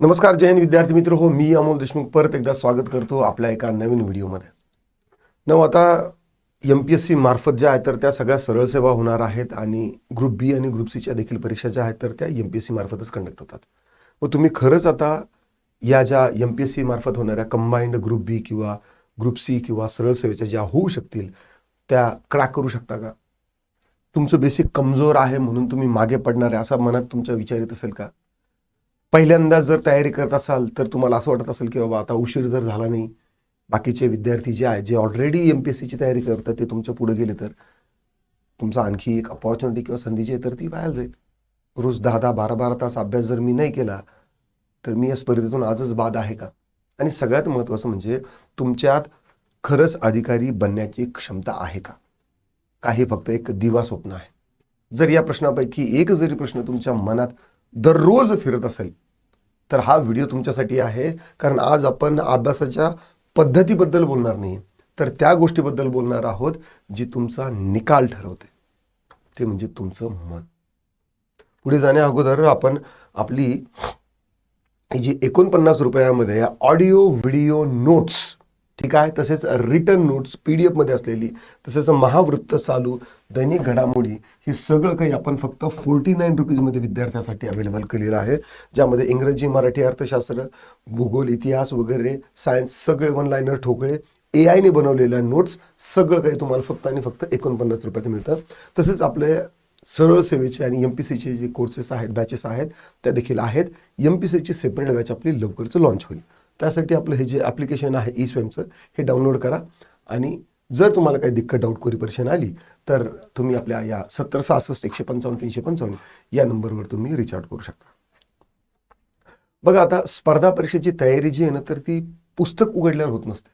नमस्कार जय हिंद विद्यार्थी मित्र. हो मी अमोल देशमुख परत एकदा स्वागत करतो आपल्या एका नवीन व्हिडिओमध्ये. न आता एम पी एस सी मार्फत ज्या आहेत तर त्या सगळ्या सरळ सेवा होणार आहेत आणि ग्रुप बी आणि ग्रुप सीच्या देखील परीक्षा ज्या आहेत तर त्या एम पी एस सी मार्फतच कंडक्ट होतात. व तुम्ही खरंच आता या ज्या एम पी एस सी मार्फत होणाऱ्या कंबाईंड ग्रुप बी किंवा ग्रुप सी किंवा सरळ सेवेच्या ज्या होऊ शकतील त्या क्रॅक करू शकता का? तुमचं बेसिक कमजोर आहे म्हणून तुम्ही मागे पडणार आहे असा मनात तुमच्या विचार येत असेल का? पहिल्यांदा जर तयारी करत असाल तर तुम्हाला असं वाटत असेल की बाबा आता उशीर जर झाला नाही बाकीचे विद्यार्थी जे आहेत जे ऑलरेडी एम पी एस सीची तयारी करतात ते तुमच्यापुढे गेले तर तुमचा आणखी एक अपॉर्च्युनिटी किंवा संधी जी आहे तर ती व्हायला जाईल. रोज दहा दहा बारा बारा तास अभ्यास जर मी नाही केला तर मी या स्पर्धेतून आजच बाद आहे का? आणि सगळ्यात महत्त्वाचं म्हणजे तुमच्यात खरंच अधिकारी बनण्याची क्षमता आहे का? काही फक्त एक दिवा स्वप्न आहे. जर या प्रश्नापैकी एक जरी प्रश्न तुमच्या मनात दररोज फिरत असेल तर हा व्हिडिओ तुमच्यासाठी आहे. कारण आज आपण अभ्यासाच्या पद्धतीबद्दल बोलणार नाही. तर त्या गोष्टीबद्दल बोलणार आहोत जी तुमचा निकाल ठरवते. ते म्हणजे तुमचं मन. पुढे जाण्या अगोदर आपण आपली जी एकोणपन्नास रुपयामध्ये ऑडिओ व्हिडिओ नोट्स ठीक आहे? तसेच रिटर्न नोट्स पी डी एफमध्ये असलेली तसेच महावृत्त चालू दैनिक घडामोडी हे सगळं काही आपण फक्त फोर्टी नाईन रुपीजमध्ये विद्यार्थ्यासाठी अवेलेबल केलेलं आहे. ज्यामध्ये इंग्रजी मराठी अर्थशास्त्र भूगोल इतिहास वगैरे सायन्स सगळे वन लाईनर ठोकळे ए आयने बनवलेल्या नोट्स सगळं काही तुम्हाला फक्त आणि फक्त एकोणपन्नास रुपयात मिळतं. तसेच आपले सरळ सेवेचे आणि एम पी सीचे जे कोर्सेस आहेत बॅचेस आहेत त्या देखील आहेत. एम पी सीची सेपरेट बॅच आपली लवकरच लॉन्च होईल. त्यासाठी आपलं हे जे ॲप्लिकेशन आहे ई स्वयंचं हे डाउनलोड करा. आणि जर तुम्हाला काही दिक्कत डाऊट कोरी परेशान आली तर तुम्ही आपल्या या सत्तर सहासष्ट एकशे पंचावन्न तीनशे पंचावन्न या नंबरवर तुम्ही रिच आउट करू शकता. बघा आता स्पर्धा परीक्षेची तयारी जी आहे ना तर ती पुस्तक उघडल्यावर होत नसते.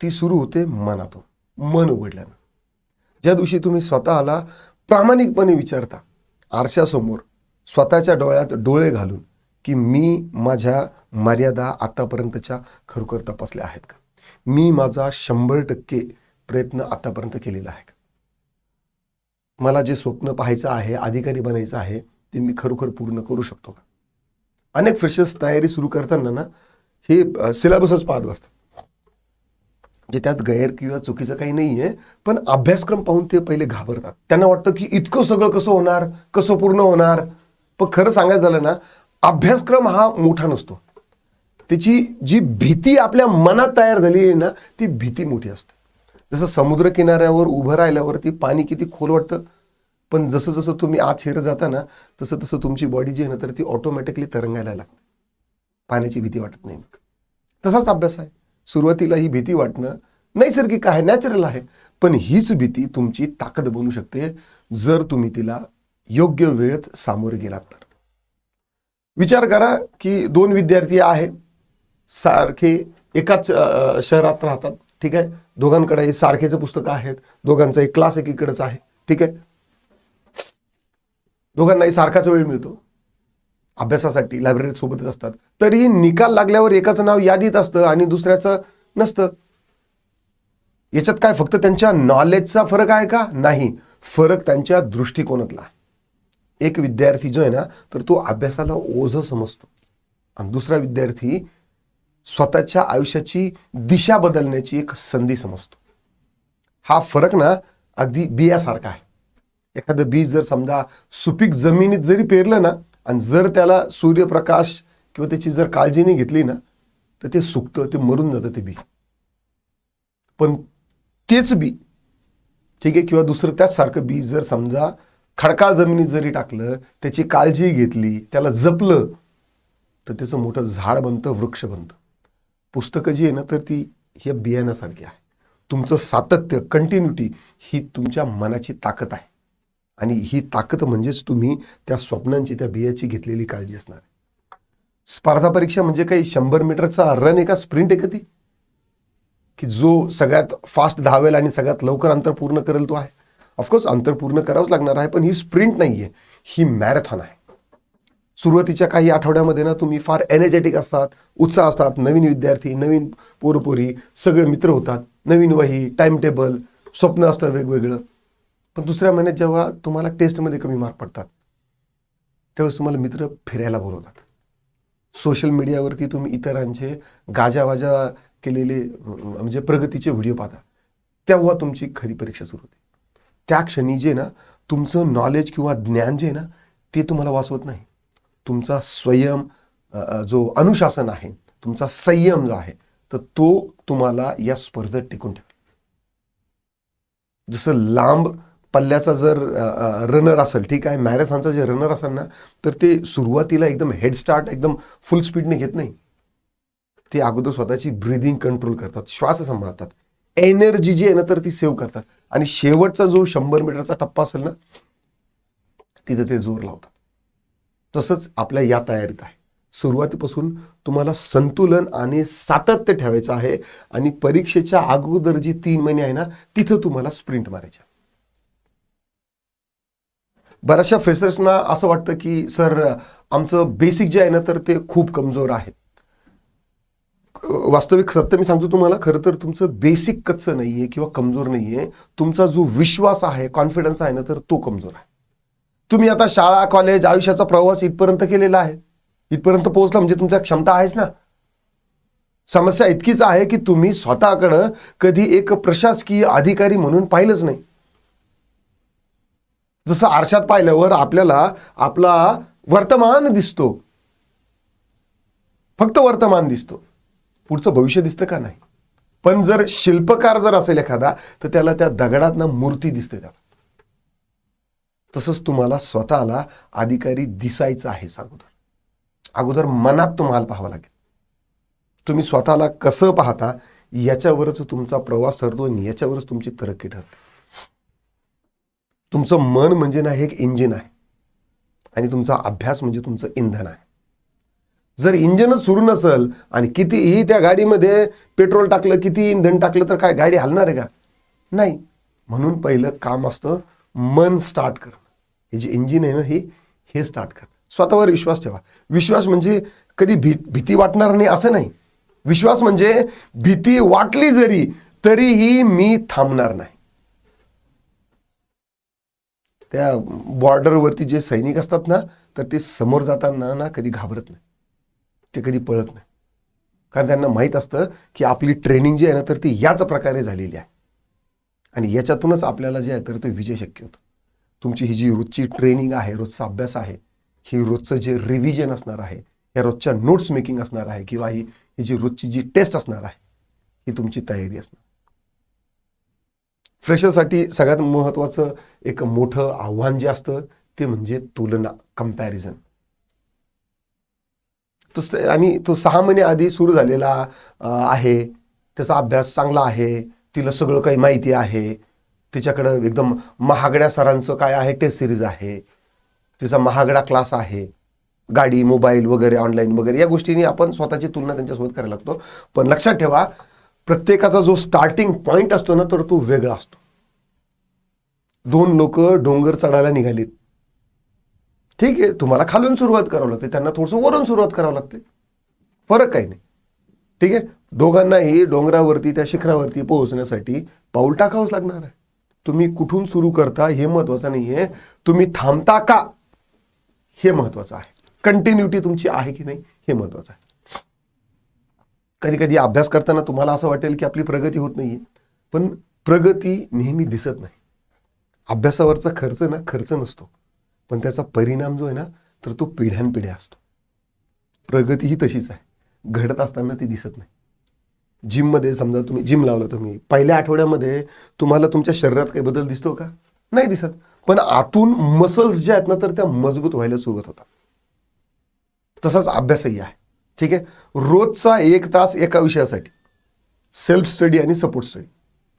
ती सुरू होते मनातून मन उघडल्यानं. ज्या दिवशी तुम्ही स्वतःला प्रामाणिकपणे विचारता आरशासमोर स्वतःच्या डोळ्यात डोळे घालून की मी माझ्या मर्यादा आतापर्यंतच्या खरोखर तपासल्या आहेत का? मी माझा शंभर टक्के प्रयत्न आतापर्यंत केलेला आहे का? मला जे स्वप्न पाहायचं आहे अधिकारी बनायचं आहे ते मी खरोखर पूर्ण करू शकतो का? अनेक फ्रेशर्स तयारी सुरू करताना ना हे सिलेबसच पाहत बसतात. जे त्यात गैर किंवा चुकीचं काही नाही आहे पण अभ्यासक्रम पाहून ते पहिले घाबरतात. त्यांना वाटतं की इतकं सगळं कसं होणार कसं पूर्ण होणार? पण खरं सांगायचं झालं ना अभ्यासक्रम हा मोठा नसतो. त्याची जी भीती आपल्या मनात तयार झाली आहे ना ती भीती मोठी असते. जसं समुद्र किनाऱ्यावर उभं राहिल्यावरती पाणी किती खोल वाटतं पण जसं जसं तुम्ही आत शिरत जाता ना तसं तसं तुमची बॉडी जी आहे ना तर ती ऑटोमॅटिकली तरंगायला लागते. पाण्याची भीती वाटत नाही मग. तसाच अभ्यास आहे. सुरुवातीला ही भीती वाटणं नैसर्गिक आहे नॅचरल आहे पण हीच भीती तुमची ताकद बनू शकते जर तुम्ही तिला योग्य वेळेत सामोरे गेलात तर. विचार करा की दोन विद्यार्थी आहे सारखे एकाच शहरात राहतात ठीक आहे? दोघांकडे सारखेचे पुस्तकं आहेत दोघांचा एक क्लास एकीकडेच आहे ठीक आहे? दोघांनाही सारखाच वेळ मिळतो. अभ्यासासाठी लायब्ररीत सोबतच असतात. तरी निकाल लागल्यावर एकाचं नाव यादीत असतं आणि दुसऱ्याचं नसतं. याच्यात काय फक्त त्यांच्या नॉलेजचा फरक आहे का? नाही. फरक त्यांच्या दृष्टिकोनातला आहे. एक विद्यार्थी जो आहे ना तर तो अभ्यासाला ओझं समजतो. आणि दुसरा विद्यार्थी स्वतःच्या आयुष्याची दिशा बदलण्याची एक संधी समजतो. हा फरक ना अगदी बियासारखा आहे. एखादं बीज जर समजा सुपीक जमिनीत जरी पेरलं ना आणि जर त्याला सूर्यप्रकाश किंवा त्याची जर काळजी नाही घेतली ना तर ते सुकतं ते मरून जातं ते बी. पण तेच बी ठीक आहे किंवा दुसरं त्याचसारखं बी जर समजा खडकाळ जमिनीत जरी टाकलं त्याची काळजी घेतली त्याला जपलं तर त्याचं मोठं झाड बनतं वृक्ष बनतं. पुस्तकं जी आहे ना तर ती ह्या बियाण्यासारखी आहे. तुमचं सातत्य कंटिन्युटी ही तुमच्या मनाची ताकद आहे. आणि ही ताकद म्हणजेच तुम्ही त्या स्वप्नांची त्या बियाची घेतलेली काळजी असणार आहे. स्पर्धा परीक्षा म्हणजे काही शंभर मीटरचा रन एका स्प्रिंट आहे का ती? की जो सगळ्यात फास्ट धावेल आणि सगळ्यात लवकर अंतर पूर्ण करेल तो आहे? ऑफकोर्स अंतर पूर्ण करावंच लागणार आहे पण ही स्प्रिंट नाही आहे ही मॅरेथॉन आहे. सुरुवातीच्या काही आठवड्यामध्ये ना तुम्ही फार एनर्जेटिक असतात उत्साह असतात. नवीन विद्यार्थी नवीन पोरपोरी सगळे मित्र होतात. नवीन वही टाइम टेबल स्वप्न असतं वेगवेगळं. पण दुसऱ्या महिन्यात जेव्हा तुम्हाला टेस्टमध्ये कमी मार्क पडतात त्यावेळेस तुम्हाला मित्र फिरायला बोलवतात. सोशल मीडियावरती तुम्ही इतरांचे गाजावाजा केलेले म्हणजे प्रगतीचे व्हिडिओ पाहता तेव्हा तुमची खरी परीक्षा सुरू होते. त्या क्षणी जे ना तुमचं नॉलेज किंवा ज्ञान जे आहे ना ते तुम्हाला वाचवत नाही. तुमचा स्वयं जो अनुशासन आहे तुमचा संयम जो आहे तर तो तुम्हाला या स्पर्धेत टिकून ठेवेल. जसं लांब पल्ल्याचा जर रनर असेल ठीक आहे मॅरेथॉनचा जे रनर असेल ना तर ते सुरुवातीला एकदम हेड स्टार्ट एकदम फुल स्पीडने घेत नाही. ते अगोदर स्वतःची ब्रिदिंग कंट्रोल करतात श्वास सांभाळतात. एनर्जी जी आहे ना तर ती सेव्ह करतात. आणि शेवटचा जो शंभर मीटरचा टप्पा असेल ना तिथं ते जोर लावतात. तसंच आपल्या या तयारीत आहे. सुरुवातीपासून तुम्हाला संतुलन आणि सातत्य ठेवायचं आहे आणि परीक्षेच्या अगोदर जी तीन महिने आहे ना तिथं तुम्हाला स्प्रिंट मारायच्या बऱ्याचशा फ्रेशर्सना असं वाटतं की सर आमचं बेसिक जे आहे ना तर ते खूप कमजोर आहे. वास्तविक सत्य मी सांगतो तुम्हाला खरं तर तुमचं बेसिक कच्चं नाही आहे किंवा कमजोर नाही आहे तुमचा जो विश्वास आहे कॉन्फिडन्स आहे ना तर तो कमजोर आहे. तुम्ही आता शाळा कॉलेज आयुष्याचा प्रवास इथपर्यंत केलेला आहे. इथपर्यंत पोहोचला म्हणजे तुमच्या क्षमता आहेच ना. समस्या इतकीच आहे की तुम्ही स्वतःकडं कधी एक प्रशासकीय अधिकारी म्हणून पाहिलंच नाही. जसं आरशात पाहिल्यावर आपल्याला आपला वर्तमान दिसतो. फक्त वर्तमान दिसतो. पुढचं भविष्य दिसतं का नाही? पण जर शिल्पकार जर असेल एखादा तर त्याला त्या दगडात ना मूर्ती दिसते त्याला. तसंच तुम्हाला स्वतःला अधिकारी दिसायचं आहे अगोदर. अगोदर मनात तुम्हाला पाहावं लागेल. तुम्ही स्वतःला कसं पाहता याच्यावरच तुमचा प्रवास ठरतो आणि याच्यावरच तुमची तरक्की ठरते. तुमचं मन म्हणजे ना हे एक इंजिन आहे. आणि तुमचा अभ्यास म्हणजे तुमचं इंधन आहे. जर इंजिनच सुरू नसेल आणि कितीही त्या गाडीमध्ये पेट्रोल टाकलं किती इंधन टाकलं तर काय गाडी हलणार आहे का? नाही. म्हणून पहिलं काम असतं मन स्टार्ट करणं. हे जे इंजिन आहे ना हे हे स्टार्ट करणं. स्वतःवर विश्वास ठेवा. विश्वास म्हणजे कधी भी भीती वाटणार नाही असं नाही. विश्वास म्हणजे भीती वाटली जरी तरीही मी थांबणार नाही. त्या बॉर्डरवरती जे सैनिक असतात ना तर ते समोर जाताना ना कधी घाबरत नाही. ते कधी पळत नाही. कारण त्यांना माहीत असतं की आपली ट्रेनिंग जी आहे ना तर ती याच प्रकारे झालेली आहे. आणि याच्यातूनच आपल्याला जे आहे तर ते विजय शक्य होतं. तुमची ही जी रोजची ट्रेनिंग आहे रोजचा अभ्यास आहे ही रोजचं जे रिव्हिजन असणार आहे या रोजच्या नोट्स मेकिंग असणार आहे किंवा ही ही जी रोजची जी टेस्ट असणार आहे ही तुमची तयारी असणार. फ्रेशरसाठी सगळ्यात महत्त्वाचं एक मोठं आव्हान जे असतं ते म्हणजे तुलना कंपॅरिझन तो आणि तो सहा महिने आधी सुरू झालेला आहे. त्याचा अभ्यास चांगला आहे. तिला सगळं काही माहिती आहे. तिच्याकडं एकदम महागड्या सरांचं काय आहे टेस्ट सिरीज आहे. तिचा महागडा क्लास आहे. गाडी मोबाईल वगैरे ऑनलाईन वगैरे या गोष्टींनी आपण स्वतःची तुलना त्यांच्यासोबत करायला लागतो. पण लक्षात ठेवा प्रत्येकाचा जो स्टार्टिंग पॉईंट असतो ना तर तो वेगळा असतो. दोन लोक डोंगर चढायला निघालीत. ठीक आहे तुम्हाला खालून सुरुवात करावं लागते त्यांना थोडंसं वरून सुरुवात करावं लागते. फरक काही नाही. ठीक आहे दोघांनाही डोंगरावरती त्या शिखरावरती पोहोचण्यासाठी पाऊल टाकावंच लागणार आहे. तुम्ही कुठून सुरू करता हे महत्वाचं नाही आहे तुम्ही थांबता का हे महत्वाचं आहे. कंटिन्युटी तुमची आहे की नाही हे महत्वाचं आहे. कधी कधी अभ्यास करताना तुम्हाला असं वाटेल की आपली प्रगती होत नाहीये पण प्रगती नेहमी दिसत नाही. अभ्यासावरचा खर्च ना खर्च नसतो. पण त्याचा परिणाम जो आहे ना तर तो पिढ्यानपिढ्या असतो. प्रगती ही तशीच आहे. घडत असताना ती दिसत नाही. जिममध्ये समजा तुम्ही जिम लावलं तुम्ही पहिल्या आठवड्यामध्ये तुम्हाला तुमच्या शरीरात काही बदल दिसतो का? नाही दिसत. पण आतून मसल्स ज्या आहेत ना तर त्या मजबूत व्हायला सुरुवात होतात. तसाच अभ्यासही आहे. ठीक आहे? रोजचा एक तास एका विषयासाठी. सेल्फ स्टडी आणि सपोर्ट स्टडी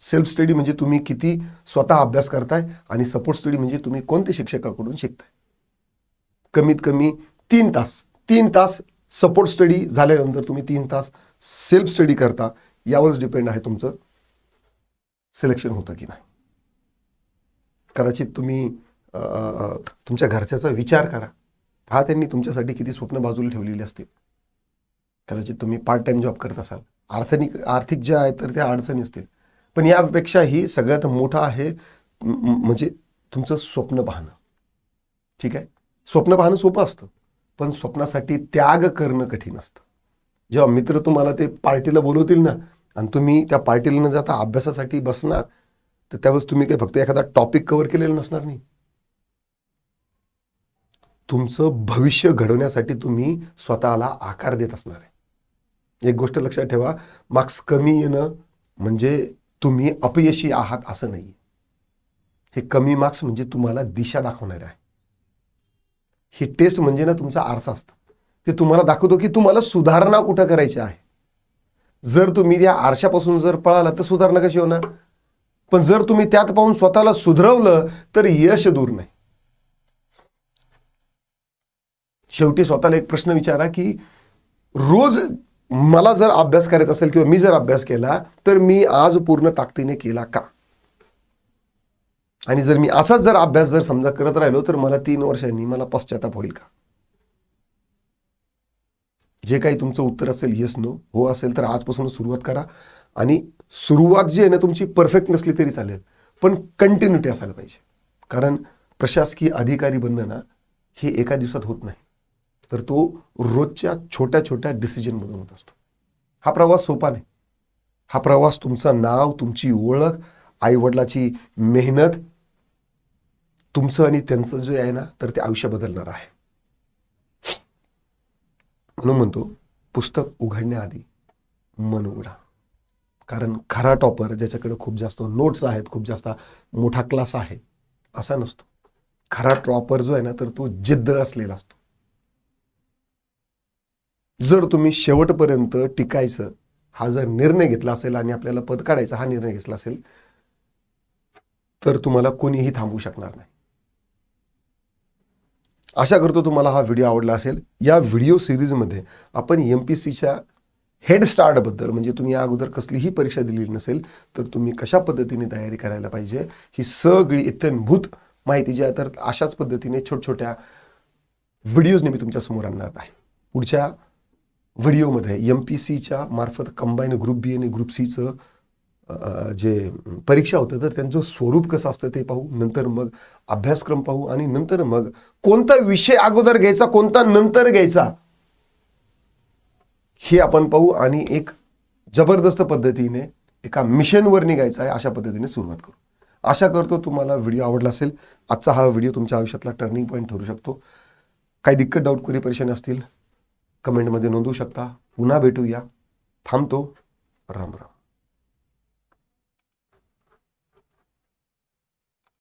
सेल्फ स्टडी म्हणजे तुम्ही किती स्वतः अभ्यास करताय आणि सपोर्ट स्टडी म्हणजे तुम्ही कोणत्या शिक्षकाकडून शिकताय? कमीत कमी तीन तास तीन तास सपोर्ट स्टडी झाल्यानंतर तुम्ही तीन तास सेल्फ स्टडी करता यावरच डिपेंड आहे तुमचं सिलेक्शन होतं की नाही. कदाचित तुम्ही तुमच्या घरच्याचा विचार करा. हा त्यांनी तुमच्यासाठी किती स्वप्न बाजूला ठेवलेली असतील. कदाचित तुम्ही पार्ट टाइम जॉब करत असाल. आर्थिक आर्थिक ज्या आहेत तर त्या अडचणी असतील. पण यापेक्षाही सगळ्यात मोठं आहे म्हणजे तुमचं स्वप्न पाहणं. ठीक आहे? स्वप्न पाहणं सोपं असतं पण स्वप्नासाठी त्याग करणं कठीण असतं. जेव्हा मित्र तुम्हाला ते पार्टीला बोलवतील ना आणि तुम्ही त्या पार्टीला न जाता अभ्यासासाठी बसणार तर त्यावेळेस तुम्ही काही फक्त एखादा टॉपिक कव्हर केलेलं नसणार नाही. तुमचं भविष्य घडवण्यासाठी तुम्ही स्वतःला आकार देत असणार आहे. एक गोष्ट लक्षात ठेवा मार्क्स कमी येणं म्हणजे तुम्ही अपयशी आहात असं नाही हे कमी मार्क्स म्हणजे तुम्हाला दिशा दाखवणार आहे. ही टेस्ट म्हणजे ना तुमचा आरसा असतो. ते तुम्हाला दाखवतो की तुम्हाला सुधारणा कुठं करायची आहे. जर तुम्ही त्या आरशापासून जर पळाला तर सुधारणा कशी होणार? पण जर तुम्ही त्यात पाहून स्वतःला सुधरवलं तर यश दूर नाही. शेवटी स्वतःला एक प्रश्न विचारा की रोज मला जर अभ्यास करायचा असेल किंवा मी जर अभ्यास केला तर मी आज पूर्ण ताकदीने केला का? आणि जर मी असाच जर अभ्यास जर समजा करत राहिलो तर मला तीन वर्षांनी मला पश्चाताप होईल का? जे काही तुमचं उत्तर असेल येस नो हो असेल तर आजपासून सुरुवात करा. आणि सुरुवात जी आहे ना तुमची परफेक्ट नसली तरी चालेल पण कंटिन्युटी असायला पाहिजे. कारण प्रशासकीय अधिकारी बनणं ना हे एका दिवसात होत नाही. तर तो रोजच्या छोट्या छोट्या डिसिजनमधून होत असतो. हा प्रवास सोपा नाही. हा प्रवास तुमचं नाव तुमची ओळख आईवडिलाची मेहनत तुमचं आणि त्यांचं जे आहे ना तर ते आयुष्य बदलणार आहे. म्हणून म्हणतो पुस्तक उघडण्याआधी मन उघडा. कारण खरा टॉपर ज्याच्याकडे खूप जास्त नोट्स आहेत खूप जास्त मोठा क्लास आहे असा नसतो. खरा टॉपर जो आहे ना तर तो जिद्द असलेला असतो. जर तुम्ही शेवटपर्यंत टिकायचं हा जर निर्णय घेतला असेल आणि आपल्याला पद काढायचा हा निर्णय घेतला असेल तर तुम्हाला कोणीही थांबवू शकणार नाही. आशा करतो तुम्हाला हा व्हिडिओ आवडला असेल. या व्हिडिओ सिरीजमध्ये आपण एम पी सीच्या हेड स्टार्टबद्दल म्हणजे तुम्ही या अगोदर कसलीही परीक्षा दिली नसेल तर तुम्ही कशा पद्धतीने तयारी करायला पाहिजे ही सगळी इत्यंभूत माहिती जी आहे तर अशाच पद्धतीने छोट छोट्या व्हिडिओजने मी तुमच्यासमोर आणणार आहे. पुढच्या व्हिडिओमध्ये एम पी सीच्या मार्फत कंबाईन ग्रुप बी आणि ग्रुप सीचं जे परीक्षा होतं तर त्यांचं स्वरूप कसं असतं ते पाहू नंतर मग अभ्यासक्रम पाहू आणि नंतर मग कोणता विषय अगोदर घ्यायचा कोणता नंतर घ्यायचा हे आपण पाहू आणि एक जबरदस्त पद्धतीने एका मिशनवर निघायचं आहे अशा पद्धतीने सुरुवात करू. आशा करतो तुम्हाला व्हिडिओ आवडला असेल. आजचा हा व्हिडिओ तुमच्या आयुष्यातला टर्निंग पॉईंट ठरू शकतो. काही दिक्कत डाऊट कोणी परेशानी असतील कमेंटमध्ये नोंदवू शकता. पुन्हा भेटूया. थांबतो. राम राम.